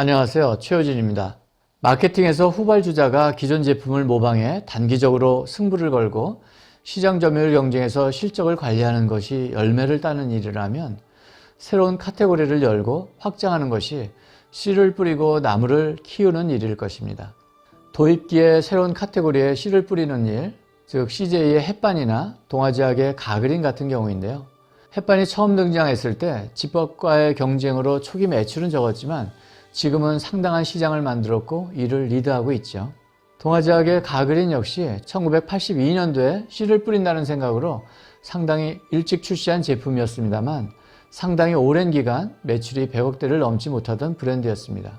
안녕하세요. 최호진입니다. 마케팅에서 후발주자가 기존 제품을 모방해 단기적으로 승부를 걸고 시장 점유율 경쟁에서 실적을 관리하는 것이 열매를 따는 일이라면 새로운 카테고리를 열고 확장하는 것이 씨를 뿌리고 나무를 키우는 일일 것입니다. 도입기에 새로운 카테고리에 씨를 뿌리는 일, 즉 CJ의 햇반이나 동아지약의 가그린 같은 경우인데요. 햇반이 처음 등장했을 때 집밥과의 경쟁으로 초기 매출은 적었지만 지금은 상당한 시장을 만들었고 이를 리드하고 있죠. 동아지약의 가그린 역시 1982년도에 씨를 뿌린다는 생각으로 상당히 일찍 출시한 제품이었습니다만 상당히 오랜 기간 매출이 100억대를 넘지 못하던 브랜드였습니다.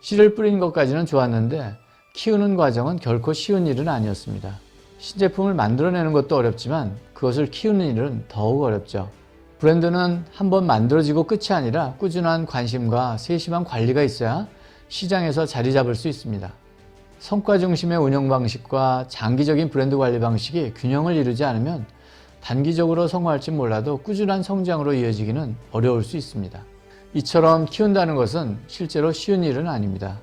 씨를 뿌린 것까지는 좋았는데 키우는 과정은 결코 쉬운 일은 아니었습니다. 신제품을 만들어내는 것도 어렵지만 그것을 키우는 일은 더욱 어렵죠. 브랜드는 한번 만들어지고 끝이 아니라 꾸준한 관심과 세심한 관리가 있어야 시장에서 자리 잡을 수 있습니다. 성과 중심의 운영 방식과 장기적인 브랜드 관리 방식이 균형을 이루지 않으면 단기적으로 성공할지 몰라도 꾸준한 성장으로 이어지기는 어려울 수 있습니다. 이처럼 키운다는 것은 실제로 쉬운 일은 아닙니다.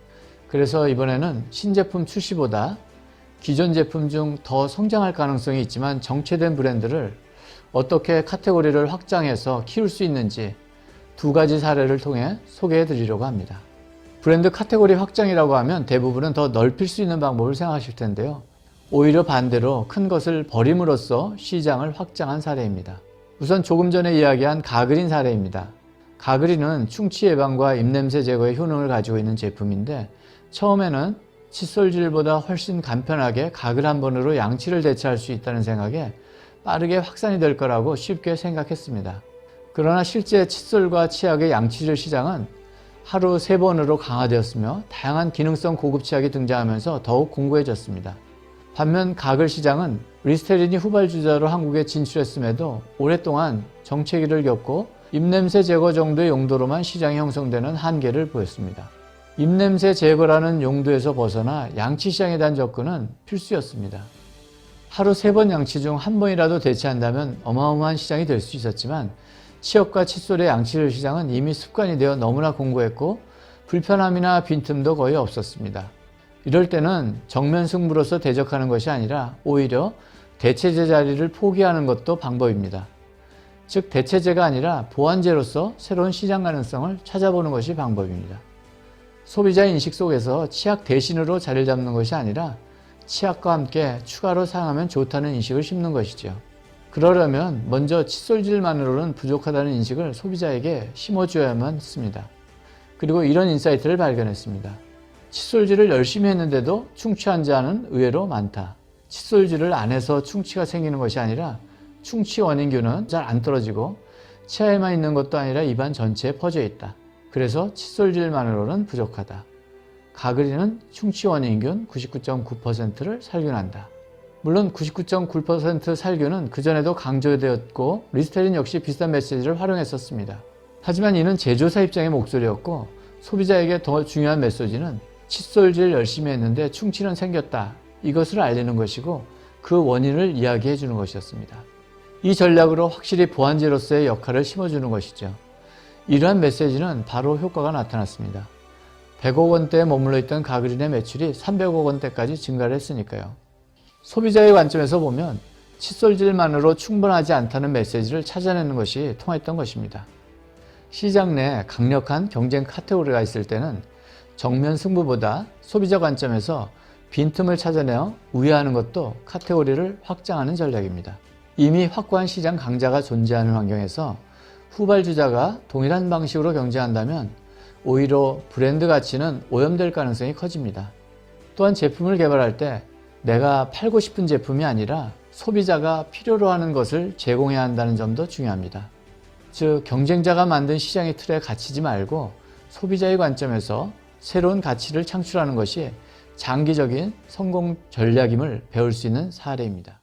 그래서 이번에는 신제품 출시보다 기존 제품 중 더 성장할 가능성이 있지만 정체된 브랜드를 어떻게 카테고리를 확장해서 키울 수 있는지 두 가지 사례를 통해 소개해 드리려고 합니다. 브랜드 카테고리 확장이라고 하면 대부분은 더 넓힐 수 있는 방법을 생각하실 텐데요. 오히려 반대로 큰 것을 버림으로써 시장을 확장한 사례입니다. 우선 조금 전에 이야기한 가그린 사례입니다. 가그린은 충치 예방과 입냄새 제거의 효능을 가지고 있는 제품인데 처음에는 칫솔질보다 훨씬 간편하게 가글 한 번으로 양치를 대체할 수 있다는 생각에 빠르게 확산이 될 거라고 쉽게 생각했습니다. 그러나 실제 칫솔과 치약의 양치질 시장은 하루 세 번으로 강화되었으며 다양한 기능성 고급 치약이 등장하면서 더욱 공고해졌습니다. 반면 가글 시장은 리스테린이 후발주자로 한국에 진출했음에도 오랫동안 정체기를 겪고 입냄새 제거 정도의 용도로만 시장이 형성되는 한계를 보였습니다. 입냄새 제거라는 용도에서 벗어나 양치 시장에 대한 접근은 필수였습니다. 하루 세 번 양치 중 한 번이라도 대체한다면 어마어마한 시장이 될 수 있었지만 치역과 칫솔의 양치질 시장은 이미 습관이 되어 너무나 공고했고 불편함이나 빈틈도 거의 없었습니다. 이럴 때는 정면 승부로서 대적하는 것이 아니라 오히려 대체제 자리를 포기하는 것도 방법입니다. 즉 대체제가 아니라 보완제로서 새로운 시장 가능성을 찾아보는 것이 방법입니다. 소비자 인식 속에서 치약 대신으로 자리를 잡는 것이 아니라 치약과 함께 추가로 사용하면 좋다는 인식을 심는 것이죠. 그러려면 먼저 칫솔질만으로는 부족하다는 인식을 소비자에게 심어줘야만 했습니다. 그리고 이런 인사이트를 발견했습니다. 칫솔질을 열심히 했는데도 충치 환 자는 의외로 많다. 칫솔질을 안 해서 충치가 생기는 것이 아니라 충치 원인균은 잘 안 떨어지고 치아에만 있는 것도 아니라 입안 전체에 퍼져 있다. 그래서 칫솔질만으로는 부족하다. 가그리는 충치 원인균 99.9%를 살균한다. 물론 99.9% 살균은 그전에도 강조되었고 리스테린 역시 비슷한 메시지를 활용했었습니다. 하지만 이는 제조사 입장의 목소리였고 소비자에게 더 중요한 메시지는 칫솔질 열심히 했는데 충치는 생겼다. 이것을 알리는 것이고 그 원인을 이야기해 주는 것이었습니다. 이 전략으로 확실히 보완제로서의 역할을 심어주는 것이죠. 이러한 메시지는 바로 효과가 나타났습니다. 100억 원대에 머물러 있던 가그린의 매출이 300억 원대까지 증가를 했으니까요. 소비자의 관점에서 보면 칫솔질만으로 충분하지 않다는 메시지를 찾아내는 것이 통했던 것입니다. 시장 내 강력한 경쟁 카테고리가 있을 때는 정면 승부보다 소비자 관점에서 빈틈을 찾아내어 우회하는 것도 카테고리를 확장하는 전략입니다. 이미 확고한 시장 강자가 존재하는 환경에서 후발주자가 동일한 방식으로 경쟁한다면 오히려 브랜드 가치는 오염될 가능성이 커집니다. 또한 제품을 개발할 때 내가 팔고 싶은 제품이 아니라 소비자가 필요로 하는 것을 제공해야 한다는 점도 중요합니다. 즉, 경쟁자가 만든 시장의 틀에 갇히지 말고 소비자의 관점에서 새로운 가치를 창출하는 것이 장기적인 성공 전략임을 배울 수 있는 사례입니다.